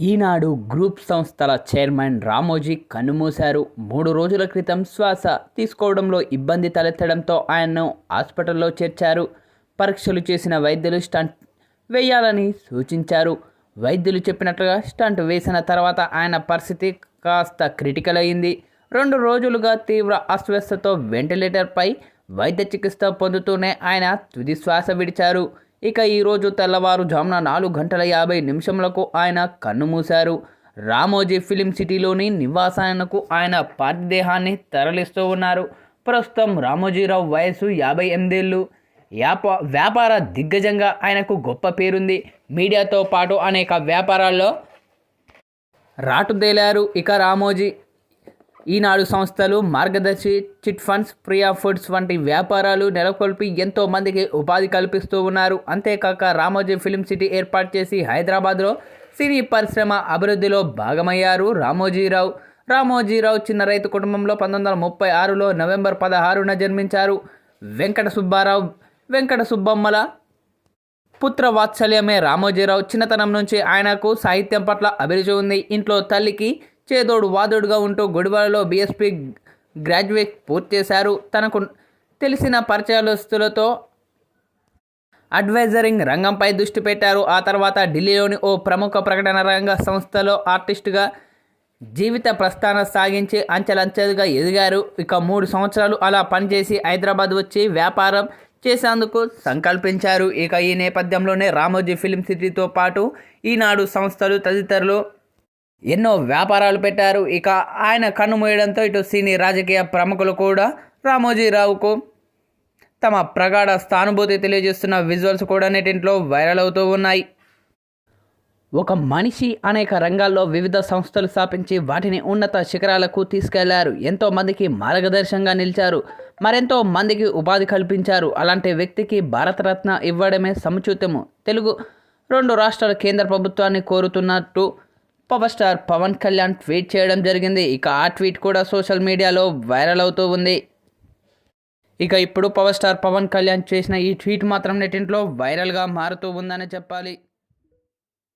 ఈనాడు group సంస్థల chairman Ramoji కన్నుమూశారు. మూడు రోజుల క్రితం శ్వాస తీసుకోవడంలో ఇబ్బంది తలెత్తడంతో ఆయన్ను హాస్పిటల్లో చేర్చారు. పరీక్షలు చేసిన వైద్యులు స్టంట్ వేయాలని సూచించారు. వైద్యులు చెప్పినట్లుగా స్టంట్ వేసిన తర్వాత ఆయన పరిస్థితి కాస్త క్రిటికల్ అయింది. రెండు రోజులుగా తీవ్ర అస్వస్థతో వెంటిలేటర్పై వైద్య చికిత్స పొందుతూనే ఆయన తుది శ్వాస విడిచారు. ఇక ఈరోజు తెల్లవారుజామున నాలుగు గంటల యాభై నిమిషములకు ఆయన కన్నుమూశారు రామోజీ ఫిలిం సిటీలోని నివాసానికి ఆయన పార్థిదేహాన్ని తరలిస్తూ ఉన్నారు. ప్రస్తుతం రామోజీరావు వయసు యాభై ఎనిమిదేళ్ళు. వ్యాప వ్యాపార దిగ్గజంగా ఆయనకు గొప్ప పేరుంది. మీడియాతో పాటు అనేక వ్యాపారాల్లో రాటుదేలారు ఇక రామోజీ. ఈనాడు సంస్థలు మార్గదర్శి చిట్ ఫండ్స్ ప్రియా ఫుడ్స్ వంటి వ్యాపారాలు నెలకొల్పి ఎంతో మందికి ఉపాధి కల్పిస్తూ ఉన్నారు. అంతేకాక రామోజీ ఫిలిం సిటీ ఏర్పాటు చేసి హైదరాబాద్లో సినీ పరిశ్రమ అభివృద్ధిలో భాగమయ్యారు రామోజీరావు. రామోజీరావు చిన్న రైతు కుటుంబంలో పంతొమ్మిది వందల ముప్పై ఆరులో నవంబర్ పదహారున జన్మించారు. వెంకట సుబ్బారావు వెంకట సుబ్బమ్మల పుత్ర వాత్సల్యమే రామోజీరావు చిన్నతనం నుంచి ఆయనకు సాహిత్యం పట్ల అభిరుచి ఉంది. ఇంట్లో తల్లికి చేదోడు వాదోడుగా ఉంటూ గుడివాడలో బీఎస్పీ గ్రాడ్యుయేట్ పూర్తి చేశారు. తనకు తెలిసిన పరిచయస్తులతో అడ్వైజరింగ్ రంగంపై దృష్టి పెట్టారు. ఆ తర్వాత ఢిల్లీలోని ఓ ప్రముఖ ప్రకటన రంగ సంస్థలో ఆర్టిస్టుగా జీవిత ప్రస్థానం సాగించి అంచెలంచెలుగా ఎదిగారు. ఇక మూడు సంవత్సరాలు అలా పనిచేసి హైదరాబాద్ వచ్చి వ్యాపారం చేసేందుకు సంకల్పించారు. ఇక ఈ నేపథ్యంలోనే రామోజీ ఫిలిం సిటీతో పాటు ఈనాడు సంస్థలు తదితరులు ఎన్నో వ్యాపారాలు పెట్టారు. ఇక ఆయన కన్నుమూయడంతో ఇటు సినీ రాజకీయ ప్రముఖులు కూడా రామోజీరావుకు తమ ప్రగాఢ స్థానుభూతి తెలియజేస్తున్న విజువల్స్ కూడా నెటింట్లో వైరల్ అవుతూ ఉన్నాయి. ఒక మనిషి అనేక రంగాల్లో వివిధ సంస్థలు స్థాపించి వాటిని ఉన్నత శిఖరాలకు తీసుకెళ్ళారు. ఎంతో మందికి మార్గదర్శంగా నిలిచారు. మరెంతో మందికి ఉపాధి కల్పించారు. అలాంటి వ్యక్తికి భారతరత్న ఇవ్వడమే సముచితము. తెలుగు రెండు రాష్ట్రాల కేంద్ర ప్రభుత్వాన్ని కోరుతున్నట్టు power star Pawan Kalyan tweet చేయడం జరిగింది. ఇక ఆ ట్వీట్ కూడా సోషల్ మీడియాలో వైరల్ అవుతూ ఉంది. ఇక ఇప్పుడు పవర్ స్టార్ పవన్ కళ్యాణ్ చేసిన ఈ ట్వీట్ మాత్రం నెటింట్లో వైరల్గా మారుతూ ఉందని చెప్పాలి.